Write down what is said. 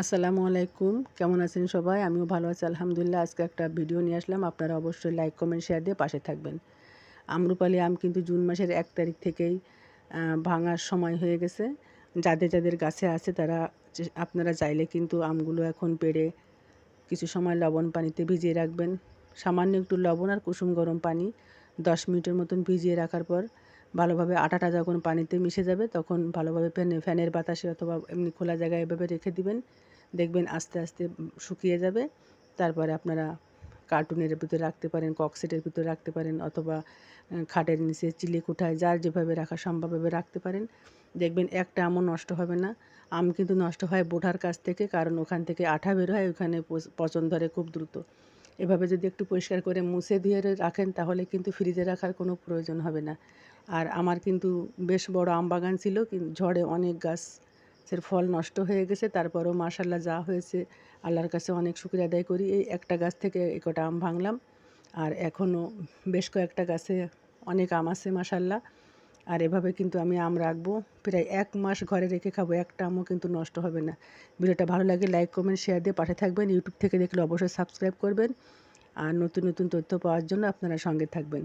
আসসালামু আলাইকুম। কেমন আছেন সবাই? আমিও ভালো আছি, আলহামদুলিল্লাহ। আজকে একটা ভিডিও নিয়ে আসলাম। আপনারা অবশ্যই লাইক, কমেন্ট, শেয়ার দিয়ে পাশে থাকবেন। আমরুপালি আম কিন্তু জুন মাসের এক তারিখ থেকেই ভাঙার সময় হয়ে গেছে। যাদের যাদের গাছে আছে তারা আপনারা চাইলে কিন্তু আমগুলো এখন পেড়ে কিছু সময় লবণ পানিতে ভিজিয়ে রাখবেন। সামান্য একটু লবণ আর কুসুম গরম পানি দশ মিনিটের মতন ভিজিয়ে রাখার পর ভালোভাবে আটাটা যখন পানিতে মিশে যাবে, তখন ভালোভাবে ফ্যানে ফ্যানের বাতাসে অথবা এমনি খোলা জায়গায় এভাবে রেখে দিবেন। দেখবেন আস্তে আস্তে শুকিয়ে যাবে। তারপরে আপনারা কার্টুনের ভিতরে রাখতে পারেন ককসেটের ভিতরে রাখতে পারেন অথবা খাটের নিচে চিলি কোঠায় যার যেভাবে রাখা সম্ভবভাবে রাখতে পারেন। দেখবেন একটা আমও নষ্ট হবে না। আম কিন্তু নষ্ট হয় বোঠার কাছ থেকে, কারণ ওখান থেকে আঠা বের হয়, ওখানে পচ- পচন ধরে খুব দ্রুত। এভাবে যদি একটু পরিষ্কার করে মুছে দিয়ে রাখেন, তাহলে কিন্তু ফ্রিজে রাখার কোনো প্রয়োজন হবে না। আর আমার কিন্তু বেশ বড় আম বাগান ছিল, কিন্তু ঝড়ে অনেক গাছ গাছের ফল নষ্ট হয়ে গেছে। তারপরেও মাশাল্লাহ যা হয়েছে, আল্লাহর কাছে অনেক শুক্রিয়া আদায় করি। এই একটা গাছ থেকে এই কটা আম ভাঙলাম আর এখনও বেশ কয়েকটা গাছে অনেক আম আছে মাশাল্লাহ আর এভাবে কিন্তু আমি আম রাখব। প্রায় এক মাস ঘরে রেখে খাব, একটা আমও কিন্তু নষ্ট হবে না। ভিডিওটা ভালো লাগে লাইক, কমেন্ট শেয়ার দিয়ে পাশে থাকবেন। ইউটিউব থেকে দেখলে অবশ্যই সাবস্ক্রাইব করবেন। আর নতুন নতুন তথ্য পাওয়ার জন্য আপনারা সঙ্গে থাকবেন।